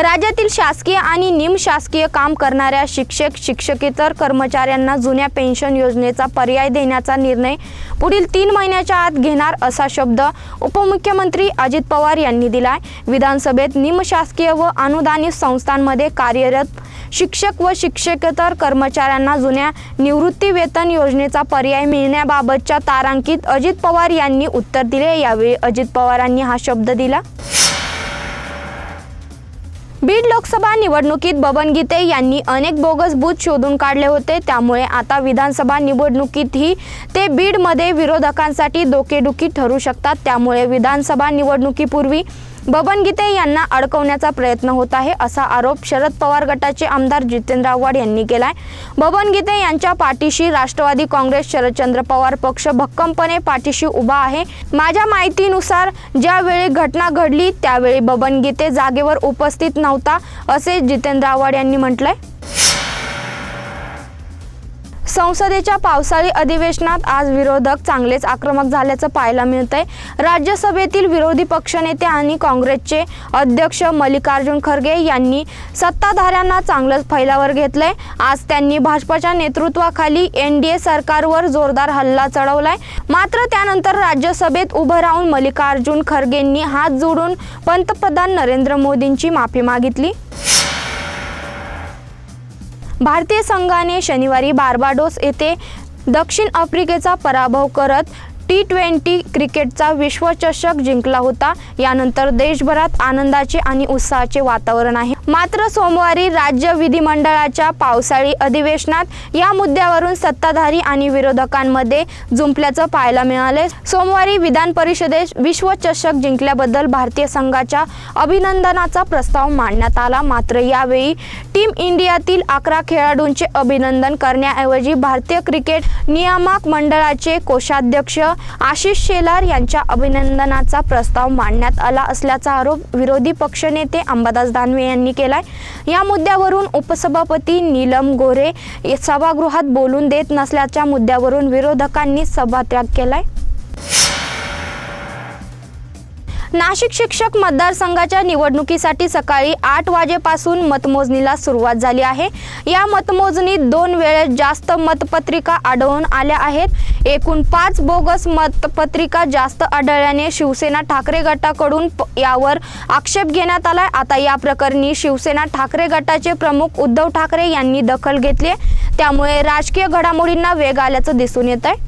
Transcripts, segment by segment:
राज्यातील शासकीय आणि निमशासकीय काम करणाऱ्या शिक्षक शिक्षकेतर कर्मचाऱ्यांना जुन्या पेन्शन योजनेचा पर्याय देण्याचा निर्णय पुढील तीन महिन्याच्या आत घेणार असा शब्द उपमुख्यमंत्री अजित पवार यांनी दिलाय. विधानसभेत निमशासकीय व अनुदानित संस्थांमध्ये कार्यरत शिक्षक व शिक्षकेतर कर्मचाऱ्यांना जुन्या निवृत्ती वेतन योजनेचा पर्याय मिळण्याबाबतच्या तारांकित अजित पवार यांनी उत्तर दिले. यावेळी अजित पवारांनी हा शब्द दिला. बीड लोकसभा निवडणुकीत बबन गीते यांनी अनेक बोगस बूथ शोधून काढले होते. त्यामुळे आता विधानसभा निवडणुकीतही ते बीडमध्ये विरोधकांसाठी डोकेदुखी ठरू शकतात. त्यामुळे विधानसभा निवडणुकीपूर्वी बबन गीते यांना अडकवण्याचा प्रयत्न होत आहे असा आरोप शरद पवार गटाचे आमदार जितेंद्र आव्हाड यांनी केलाय. बबन गीते यांच्या पाठीशी राष्ट्रवादी काँग्रेस शरदचंद्र पवार पक्ष भक्कमपणे पाठीशी उभा आहे. माझ्या माहितीनुसार ज्यावेळी घटना घडली त्यावेळी बबन गीते जागेवर उपस्थित नव्हता असे जितेंद्र आव्हाड यांनी म्हटलंय. संसदेच्या पावसाळी अधिवेशनात आज विरोधक चांगलेच आक्रमक झाल्याचं पाहायला मिळतंय. राज्यसभेतील विरोधी पक्षनेते आणि काँग्रेसचे अध्यक्ष मल्लिकार्जुन खरगे यांनी सत्ताधाऱ्यांना चांगलंच फैलावर घेतलंय. आज त्यांनी भाजपच्या नेतृत्वाखाली एन डी ए सरकारवर जोरदार हल्ला चढवलाय. मात्र त्यानंतर राज्यसभेत उभं राहून मल्लिकार्जुन खरगेंनी हात जोडून पंतप्रधान नरेंद्र मोदींची माफी मागितली. भारतीय संघाने शनिवारी बार्बाडोस येथे दक्षिण आफ्रिकेचा पराभव करत टी ट्वेंटी क्रिकेटचा विश्वचषक जिंकला होता. यानंतर देशभरात आनंदाचे आणि उत्साहाचे वातावरण आहे. मात्र सोमवारी राज्य विधिमंडळाच्या पावसाळी अधिवेशनात या मुद्द्यावरून सत्ताधारी आणि विरोधकांमध्ये जुंपल्याचं पाहायला मिळाले सोमवारी विधान परिषदेत विश्वचषक जिंकल्याबद्दल भारतीय संघाच्या अभिनंदनाचा प्रस्ताव मांडण्यात आला. मात्र यावेळी टीम इंडियातील अकरा खेळाडूंचे अभिनंदन करण्याऐवजी भारतीय क्रिकेट नियामक मंडळाचे कोषाध्यक्ष आशिष शेलार यांच्या अभिनंदनाचा प्रस्ताव मांडण्यात आला असल्याचा आरोप विरोधी पक्षनेते अंबादास दानवे यांनी केलाय. या मुद्द्यावरून उपसभापती नीलम गोरे सभागृहात बोलून देत नसल्याच्या मुद्द्यावरून विरोधकांनी सभात्याग केलाय. नाशिक शिक्षक मतदारसंघाच्या निवडणुकीसाठी सकाळी आठ वाजेपासून मतमोजणीला सुरुवात झाली आहे. या मतमोजणीत दोन वेळेस जास्त मतपत्रिका आढळून आल्या आहेत. एकूण पाच बोगस मतपत्रिका जास्त आढळल्याने शिवसेना ठाकरे गटाकडून प- यावर आक्षेप घेण्यात आलाय. आता या प्रकरणी शिवसेना ठाकरे गटाचे प्रमुख उद्धव ठाकरे यांनी दखल घेतली आहे. त्यामुळे राजकीय घडामोडींना वेग आल्याचं दिसून येत आहे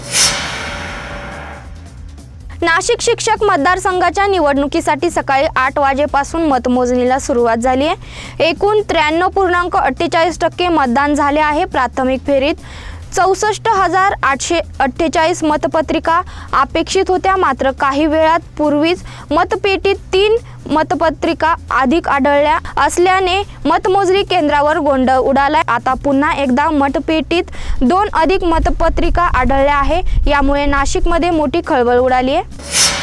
नाशिक शिक्षक मतदारसंघाच्या निवडणुकीसाठी सकाळी आठ वाजेपासून मतमोजणीला सुरुवात झाली आहे. एकूण त्र्याण्णव पूर्णांक अठ्ठेचाळीस टक्के मतदान झाले आहे प्राथमिक फेरीत. चौसष्ट हजार आठशे अठ्ठेचाळीस मतपत्रिका अपेक्षित होत्या. मात्र काही वेळात पूर्वीच मतपेटीत तीन मतपत्रिका अधिक आढळल्या असल्याने मतमोजणी केंद्रावर गोंधळ उडालाय. आता पुन्हा एकदा मतपेटीत दोन अधिक मतपत्रिका आढळल्या आहे. यामुळे नाशिकमध्ये मोठी खळबळ उडाली आहे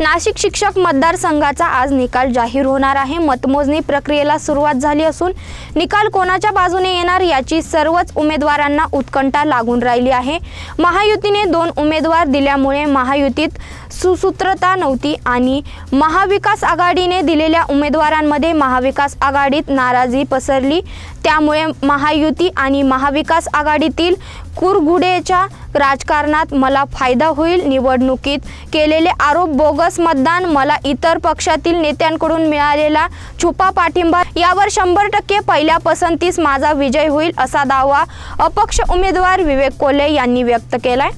नाशिक शिक्षक मतदारसंघाचा आज निकाल जाहीर होणार आहे. मतमोजणी प्रक्रियेला सुरुवात झाली असून निकाल कोणाच्या बाजूने येणार याची सर्वच उमेदवारांना उत्कंठा लागून राहिली आहे. महायुतीने दोन उमेदवार दिल्यामुळे महायुतीत सुसूत्रता नव्हती आणि महाविकास आघाडीने दिलेल्या उमेदवारांमध्ये महाविकास आघाडीत नाराजी पसरली. त्यामुळे महायुती आणि महाविकास आघाडीतील कुरघुडेच्या राजकारणात मला फायदा होईल. निवडणुकीत केलेले आरोप बोगस मतदान मला इतर पक्षातील नेत्यांकडून मिळालेला छुपा पाठिंबा. यावर शंभर टक्के पहिल्या पसंतीस माझा विजय होईल असा दावा अपक्ष उमेदवार विवेक कोल्हे यांनी व्यक्त केलाय.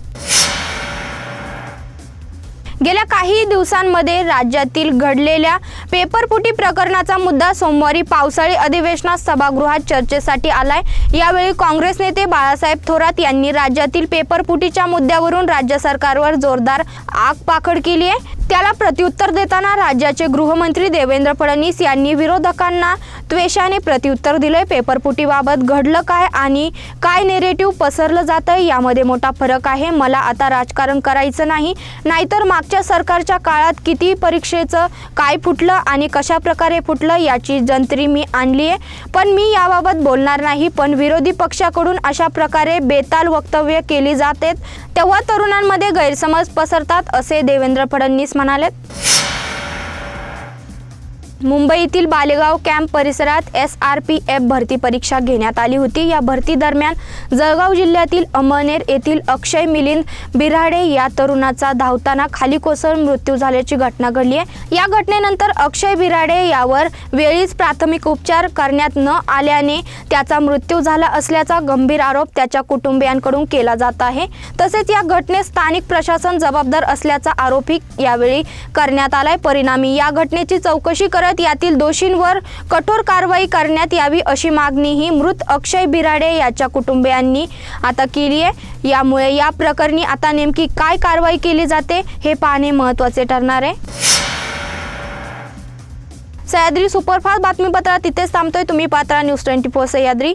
गेल्या काही दिवसांमध्ये राज्यातील घडलेल्या पेपरपुटी प्रकरणाचा मुद्दा सोमवारी पावसाळी अधिवेशनात सभागृहात चर्चेसाठी आलाय. यावेळी काँग्रेस नेते बाळासाहेब थोरात यांनी राज्यातील पेपरपुटीच्या मुद्द्यावरून राज्य सरकारवर जोरदार आगपाखड केली आहे. त्याला प्रत्युत्तर देताना राज्याचे गृहमंत्री देवेंद्र फडणवीस यांनी विरोधकांना त्वेषाने प्रत्युत्तर दिले पेपरफुटीबाबत घडलं काय आणि काय नेरेटिव्ह पसरलं जातं यामध्ये मोठा फरक आहे. मला आता राजकारण करायचं नाही. नाहीतर मागच्या सरकारच्या काळात किती परीक्षेचं काय फुटलं आणि कशा प्रकारे फुटलं याची जंत्री मी आणली आहे पण मी याबाबत बोलणार नाही. पण विरोधी पक्षाकडून अशा प्रकारे बेताल वक्तव्य केली जातात. तेव्हा तरुणांमध्ये गैरसमज पसरतात असे देवेंद्र फडणवीस म्हणालेत. मुंबईतील बालेगाव कॅम्प परिसरात एस आर पी एफ भरती परीक्षा घेण्यात आली होती. या भरती दरम्यान जळगाव जिल्ह्यातील अमळनेर येथील अक्षय मिलिंद बिराडे या तरुणाचा धावताना खाली कोसळून मृत्यू झाल्याची घटना घडली आहे. या घटनेनंतर अक्षय बिराडे यावर वेळीच प्राथमिक उपचार करण्यात न आल्याने त्याचा मृत्यू झाला असल्याचा गंभीर आरोप त्याच्या कुटुंबियांकडून केला जात आहे. तसेच या घटनेत स्थानिक प्रशासन जबाबदार असल्याचा आरोपही यावेळी करण्यात आलाय. परिणामी या घटनेची चौकशी करत यातील दोषींवर कठोर कारवाई करण्यात यावी अशी मागणीही मृत अक्षय बिराडे याच्या कुटुंबियांनी आता केली आहे. यामुळे या प्रकरणी आता नेमकी काय कारवाई केली जाते हे पाहणे महत्त्वाचे ठरणार आहे. सह्याद्री सुपरफास्ट बातमीपत्रात तिथेच थांबतोय. तुम्ही पात्रा न्यूज ट्वेंटी फोर सह्याद्री.